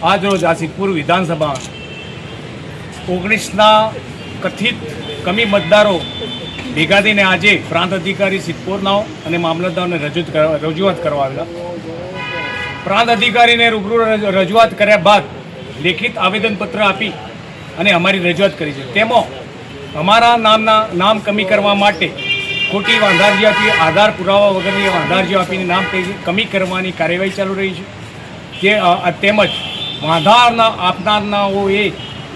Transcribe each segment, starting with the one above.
આજરોજ આ સિદ્ધપુર વિધાનસભા ઓગણીસના કથિત કમી મતદારો ભેગા થઈને આજે પ્રાંત અધિકારી સિદ્ધપુરનાઓ અને મામલતદારોને રજૂત રજૂઆત કરવા આવેલા. પ્રાંત અધિકારીને રૂબરૂ રજૂઆત કર્યા બાદ લેખિત આવેદનપત્ર આપી અને અમારી રજૂઆત કરી છે. તેમાં અમારા નામના નામ કમી કરવા માટે ખોટી વાંધારજી આપી આધાર પુરાવા વગરની વાંધારજીઓ આપીને નામ કમી કરવાની કાર્યવાહી ચાલુ રહી છે. તે તેમજ વાંધારના આપનારનાઓએ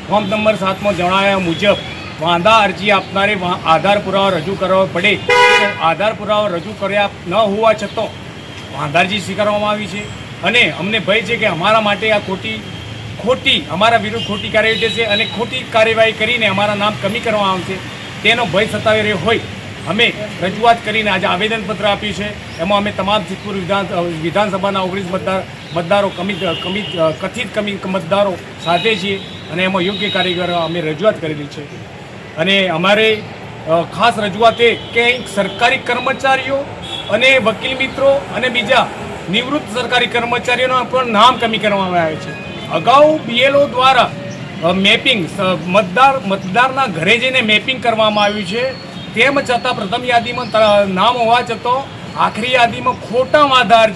ફોર્મ નંબર સાતમાં જણાવ્યા મુજબ વાંધા અરજી આપનારે આધાર પુરાવા રજૂ કરવા પડે. આધાર પુરાવા રજૂ કર્યા ન હોવા છતાં વાંધારજી સ્વીકારવામાં આવી છે. અને અમને ભય છે કે અમારા માટે આ ખોટી ખોટી, અમારા વિરુદ્ધ ખોટી કાર્યવાહી થશે અને ખોટી કાર્યવાહી કરીને અમારા નામ કમી કરવામાં આવશે. તેનો ભય સતાવી રહ્યો હોય. અમે રજૂઆત કરીને આજે આવેદનપત્ર આપ્યું છે. એમાં અમે તમામ સિદ્ધપુર વિધાન વિધાનસભાના ઓગણીસ મતદાર મતદારો કમી કમી કથિત, કમી, મતદારો સાથે છીએ અને એમાં યોગ્ય કાર્યકર અમે રજૂઆત કરેલી છે. અને અમારે ખાસ રજૂઆત એ કે સરકારી કર્મચારીઓ અને વકીલ મિત્રો અને બીજા નિવૃત્ત સરકારી કર્મચારીઓના પણ નામ કમી કરવામાં આવે છે. અગાઉ બીએલઓ દ્વારા મેપિંગ મતદાર, મતદારના ઘરે જઈને મેપિંગ કરવામાં આવ્યું છે. તેમ છતાં પ્રથમ યાદીમાં નામ હોવા છતાં આખરી યાદીમાં ખોટા આધાર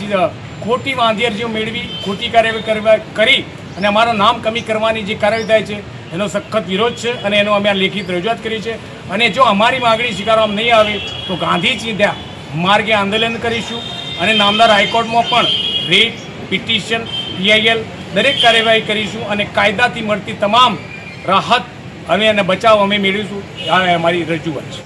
ખોટી વાંધી અરજીઓ મેળવી, ખોટી કાર્યવાહી કરવા, કરી અને અમારું નામ કમી કરવાની જે કાર્યવાહી થાય છે, એનો સખત વિરોધ છે અને એનો અમે આ લેખિત રજૂઆત કરી છે. અને જો અમારી માગણી સ્વીકારવામાં નહીં આવે, તો ગાંધી ચિંધ્યા માર્ગે આંદોલન કરીશું અને નામદાર હાઈકોર્ટમાં પણ રીટ પિટિશન, પીઆઈએલ દરેક કાર્યવાહી કરીશું અને કાયદાથી મળતી તમામ રાહત અને એને બચાવ અમે મેળવીશું. આ અમારી રજૂઆત છે.